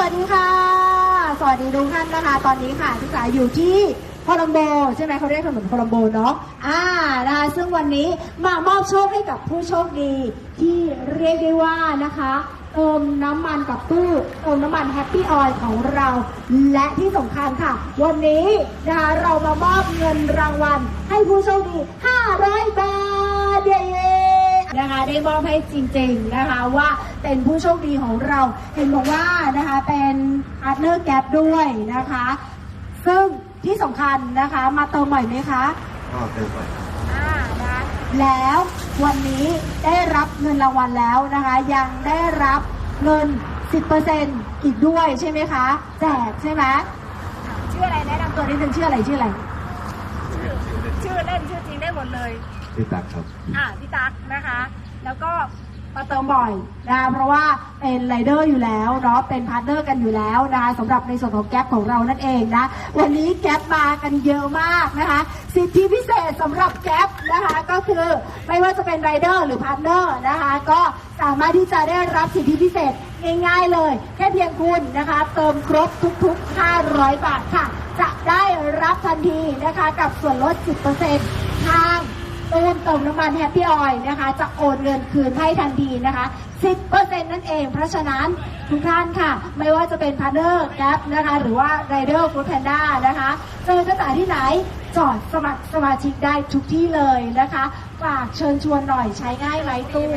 วัสดีค่ะ สวัสดีทุกท่านนะคะ ตอนนี้ค่ะที่สายอยู่ที่โคลัมโบใช่ไหมเขาเรียกถนนโคลัมโบเนาะอ่านะคะซึ่งวันนี้มามอบโชคให้กับผู้โชคดีที่เรียกได้ว่านะคะเติมน้ำมันกับตู้เติมน้ำมันแฮปปี้ออยของเรา และที่สำคัญค่ะ วันนี้นะคะเรามามอบเงินรางวัลให้ผู้โชคดี 500 บาทเย้ นะคะ ได้มอบให้จริงๆนะคะว่าเป็นผู้โชคดีของเรา เห็นบอกว่านะคะเป็นพาร์ทเนอร์แกด้วยนะคะ ซึ่งที่สำคัญนะคะมาเติมใหม่ไหมคะก็เติมไปครับอ่านะแล้ววันนี้ได้รับเงินรางวัลแล้วนะคะ ยังได้รับเงิน 10%อีกด้วยใช่ไหมคะ แจกใช่ไหมชื่ออะไรแนะนำตัวนิดนึงชื่ออะไรชื่ออะไร ชื่อเล่นชื่อจริงได้หมดเลย ชื่ตักครับ อะพี่ตั๊กนะคะ แล้วก็มาเติมบ่อยนะคะเพราะว่าเป็นไรเดอร์อยู่แล้วเนาะเป็นพาร์ทเนอร์กันอยู่แล้วนะคะสำหรับในส่วนของแก๊ปของเรานั่นเองนะวันนี้แก๊ปมากันเยอะมากนะคะ สิทธิพิเศษสำหรับแก๊ปนะคะก็คือไม่ว่าจะเป็นไรเดอร์หรือพาร์ทเนอร์นะคะก็สามารถที่จะได้รับสิทธิพิเศษง่ายๆเลย แค่เพียงคุณนะคะ เติมครบทุกๆ 500 บาทค่ะ จะได้รับทันทีนะคะกับส่วนลด 10%ทาง ตู้เติมน้ำมันแฮปปี้ออยนะคะ จะโอนเงินคืนให้ทันทีนะคะ 10%นั่นเอง เพราะฉะนั้นทุกท่านค่ะ ไม่ว่าจะเป็นพาร์เนอร์แกปนะคะ หรือว่าไรเดอร์ฟู้ดแพนด้านะคะ เจอจะจ่ายที่ไหนจอดสมัครสมาชิกได้ทุกที่เลยนะคะ ฝากเชิญชวนหน่อยใช้ง่ายไหมตู้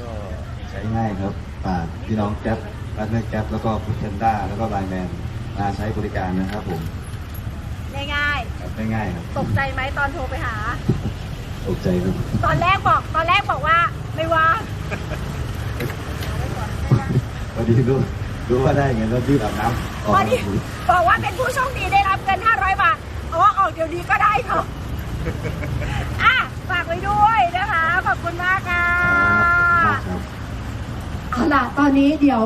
ก็ใช้ง่ายครับฝากพี่น้องแก๊ปพาร์ทเนอร์แก๊ปแล้วก็พุทเทนด้าแล้วก็ไลน์แมนมาใช้บริการนะครับผมง่ายครับง่ายๆครับๆตกใจไหมตอนโทรไปหา ตกใจครับ ตอนแรกบอกตอนแรกบอกว่าไม่ว่างพอดีรู้รู้ว่าได้เงินแล้วรีบอาบน้ำออกพอมาดีดูบอกว่าเป็นผู้โชคดีได้รับเงิน500 บาทอ๋อออกเดี๋ยวนี้ก็ได้เนาะอะฝากไว้ด้วยนะคะ ขอบคุณมากค่ะครับเอาล่ะตอนนี้เดี๋ยว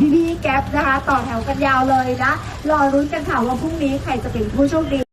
พี่าพี่ๆแก๊ปนะคะ ต่อแถวกันยาวเลยนะ รอรุ้นกันค่ะว่าพรุ่งนี้ใครจะเป็นผู้โชคดี